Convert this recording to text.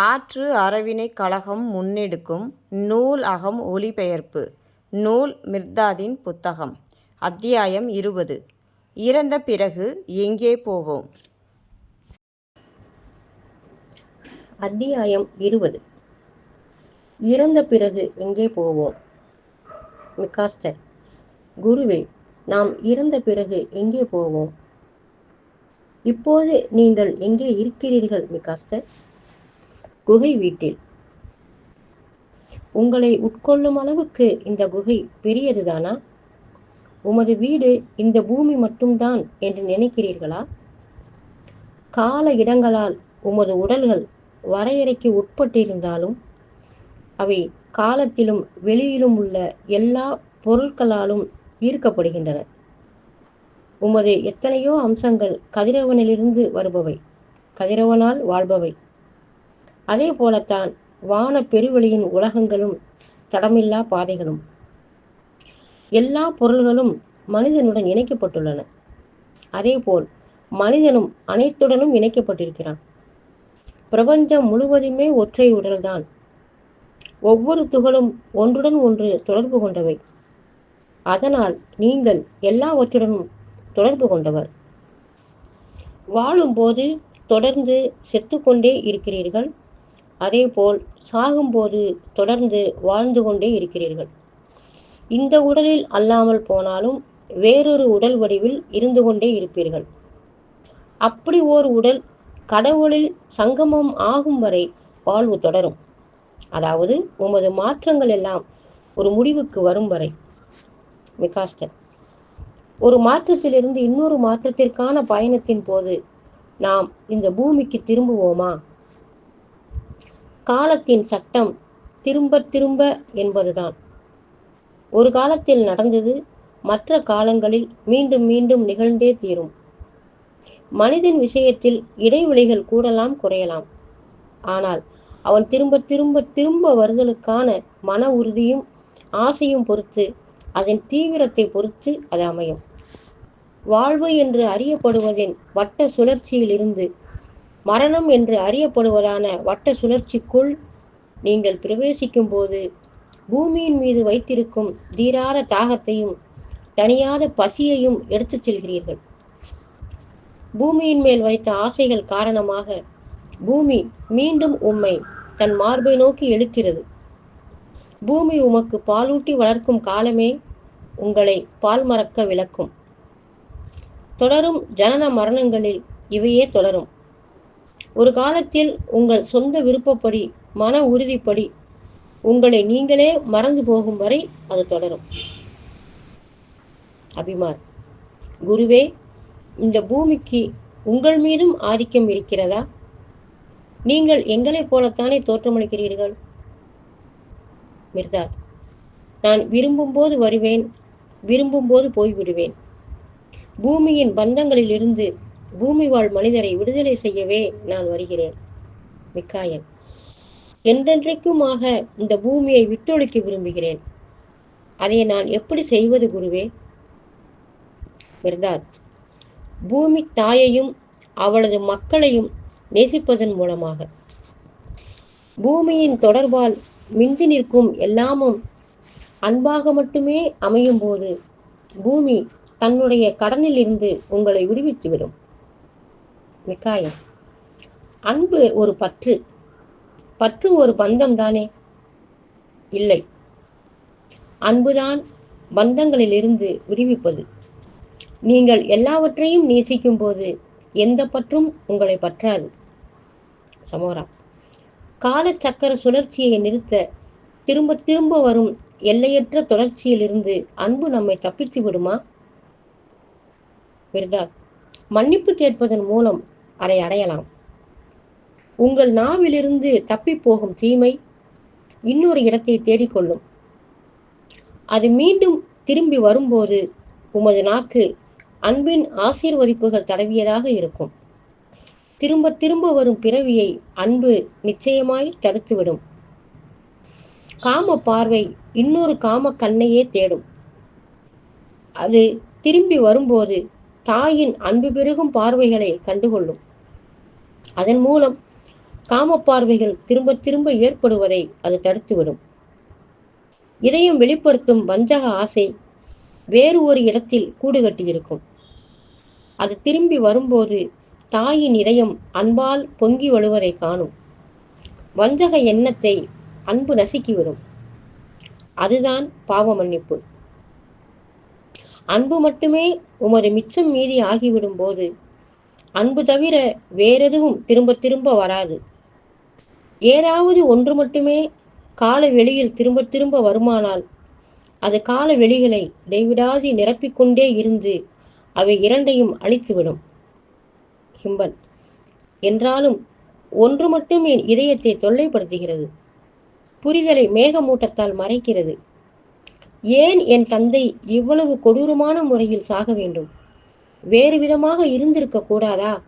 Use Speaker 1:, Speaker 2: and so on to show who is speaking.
Speaker 1: ஆற்று அறவினைக் கழகம் முன்னெடுக்கும் நூல் அகம் ஒலிபெயர்ப்பு நூல் மிர்தாதின் புத்தகம் அத்தியாயம் இருபது. இறந்த பிறகு எங்கே போவோம்?
Speaker 2: அத்தியாயம் இருபது. இறந்த பிறகு எங்கே போவோம்? மிகாஸ்டர் குருவே நாம் இறந்த பிறகு எங்கே போவோம்? இப்போது நீங்கள் எங்கே இருக்கிறீர்கள் மிகாஸ்டர் குகை வீட்டில். உங்களை உட்கொள்ளும் அளவுக்கு இந்த குகை பெரியதுதானா? உமது வீடு இந்த பூமி மட்டும்தான் என்று நினைக்கிறீர்களா? கால இடங்களால் உமது உடல்கள் வரையறைக்கு உட்பட்டிருந்தாலும் அவை காலத்திலும் வெளியிலும் உள்ள எல்லா பொருட்களாலும் ஈர்க்கப்படுகின்றன. உமது எத்தனையோ அம்சங்கள் கதிரவனிலிருந்து வருபவை கதிரவனால் வாழ்பவை. அதே போலத்தான் வான பெருவெளியின் உலகங்களும் தடமில்லா பாதைகளும். எல்லா பொருள்களும் மனிதனுடன் இணைக்கப்பட்டுள்ளன. அதேபோல் மனிதனும் அனைத்துடனும் இணைக்கப்பட்டிருக்கிறான். பிரபஞ்சம் முழுவதுமே ஒற்றை உடல்தான். ஒவ்வொரு துகளும் ஒன்றுடன் ஒன்று தொடர்பு கொண்டவை. அதனால் நீங்கள் எல்லாவற்றுடனும் தொடர்பு கொண்டவர். வாழும்போது தொடர்ந்து செத்துக்கொண்டே இருக்கிறீர்கள். அதேபோல் சாகும்போது தொடர்ந்து வாழ்ந்து கொண்டே இருக்கிறீர்கள். இந்த உடலில் அல்லாமல் போனாலும் வேறொரு உடல் வடிவில் இருந்து கொண்டே இருப்பீர்கள். அப்படி ஓர் உடல் கடவுளில் சங்கமம் ஆகும் வரை வாழ்வு தொடரும். அதாவது உமது மாற்றங்கள் எல்லாம் ஒரு முடிவுக்கு வரும் வரை. மிகாஸ்டர் ஒரு மாற்றத்திலிருந்து இன்னொரு மாற்றத்திற்கான பயணத்தின் போது நாம் இந்த பூமிக்கு திரும்புவோமா? காலத்தின் சட்டம் திரும்ப திரும்ப என்பதுதான். ஒரு காலத்தில் நடந்தது மற்ற காலங்களில் மீண்டும் மீண்டும் நிகழ்ந்தே தீரும். மனிதன் விஷயத்தில் இடைவெளிகள் கூடலாம் குறையலாம். ஆனால் அவன் திரும்ப திரும்ப திரும்ப வருதலுக்கான மன உறுதியும் ஆசையும் பொறுத்து அதன் தீவிரத்தை பொறுத்து அது அமையும். வாழ்வு என்று அறியப்படுவதின் வட்ட சுழற்சியில் இருந்து மரணம் என்று அறியப்படுவதான வட்ட சுழற்சிக்குள் நீங்கள் பிரவேசிக்கும் போது பூமியின் மீது வைத்திருக்கும் தீராத தாகத்தையும் தனியாத பசியையும் எடுத்துச் செல்கிறீர்கள். பூமியின் மேல் வைத்த ஆசைகள் காரணமாக பூமி மீண்டும் உம்மை தன் மார்பை நோக்கி இழுக்கிறது. பூமி உமக்கு பாலூட்டி வளர்க்கும் காலமே உங்களை பால் மறக்க விளக்கும். தொடரும் ஜனன மரணங்களில் இவையே தொடரும். ஒரு காலத்தில் உங்கள் சொந்த விருப்பப்படி மன உறுதிப்படி உங்களை நீங்களே மறந்து போகும் வரை அது தொடரும். அபிமான். குருவே இந்த பூமிக்கு உங்கள் மீதும் ஆதிக்கம் இருக்கிறதா? நீங்கள் எங்களைப் போலத்தானே தோற்றமளிக்கிறீர்கள்? மிர்தாத் நான் விரும்பும் போது வருவேன் விரும்பும் போது போய்விடுவேன். பூமியின் பந்தங்களிலிருந்து பூமி வாழ் மனிதரை விடுதலை செய்யவே நான் வருகிறேன். மிக்காயன். என்றென்றைக்குமாக இந்த பூமியை விட்டொழிக்க விரும்புகிறேன். அதை நான் எப்படி செய்வது குருவே? மிர்தாத் பூமி தாயையும் அவளது மக்களையும் நேசிப்பதன் மூலமாக. பூமியின் தொடர்பால் மிஞ்சி நிற்கும் எல்லாமும் அன்பாக மட்டுமே அமையும் போது பூமி தன்னுடைய கடனில் இருந்து உங்களை விடுவித்துவிடும். மிக்காயம் அன்பு ஒரு பற்று. பற்று ஒரு பந்தம் தானே? இல்லை. அன்புதான் பந்தங்களிலிருந்து விடுவிப்பது. நீங்கள் எல்லாவற்றையும் நேசிக்கும் போது எந்த பற்றும் உங்களை பற்றாது. சமோரா. காலச்சக்கர சுழற்சியை நிறுத்த திரும்ப திரும்ப வரும் எல்லையற்ற தொடர்ச்சியிலிருந்து அன்பு நம்மை தப்பித்து விடுமா? விருதா மன்னிப்பு கேட்பதன் மூலம் அதை அடையலாம். உங்கள் நாவிலிருந்து தப்பி போகும் தீமை இன்னொரு இடத்தை தேடிக்கொள்ளும். அது மீண்டும் திரும்பி வரும்போது உமது நாக்கு அன்பின் ஆசீர்வதிப்புகள் தடவியதாக இருக்கும். திரும்ப திரும்ப வரும் பிறவியை அன்பு நிச்சயமாய் தடுத்துவிடும். காம பார்வை இன்னொரு காம கண்ணையே தேடும். அது திரும்பி வரும்போது தாயின் அன்பு பெருகும் பார்வைகளை கண்டுகொள்ளும். அதன் மூலம் காமப்பார்வைகள் திரும்ப திரும்ப ஏற்படுவதை அது தடுத்துவிடும். இதயம் வெளிப்படுத்தும் வஞ்சக ஆசை வேறு ஒரு இடத்தில் கூடு கட்டியிருக்கும். அது திரும்பி வரும்போது தாயின் இதயம் அன்பால் பொங்கி வழுவதை காணும். வஞ்சக எண்ணத்தை அன்பு நசுக்கிவிடும். அதுதான் பாவ மன்னிப்பு. அன்பு மட்டுமே உமது மிச்சம் மீதி ஆகிவிடும் போது அன்பு தவிர வேறெதுவும் திரும்ப திரும்ப வராது. ஏதாவது ஒன்று மட்டுமே கால வெளியில் திரும்ப திரும்ப வருமானால் அது கால வெளிகளை இடைவிடாது நிரப்பிக்கொண்டே இருந்து அவை இரண்டையும் அழித்துவிடும். கிம்பல். என்றாலும் ஒன்று மட்டும் என் இதயத்தை தொல்லைப்படுத்துகிறது. புரிதலை மேகமூட்டத்தால் மறைக்கிறது. ஏன் என் தந்தை இவ்வளவு கொடூரமான முறையில் சாக வேண்டும்? வேறு விதமாக இருந்திருக்க கூடாதா?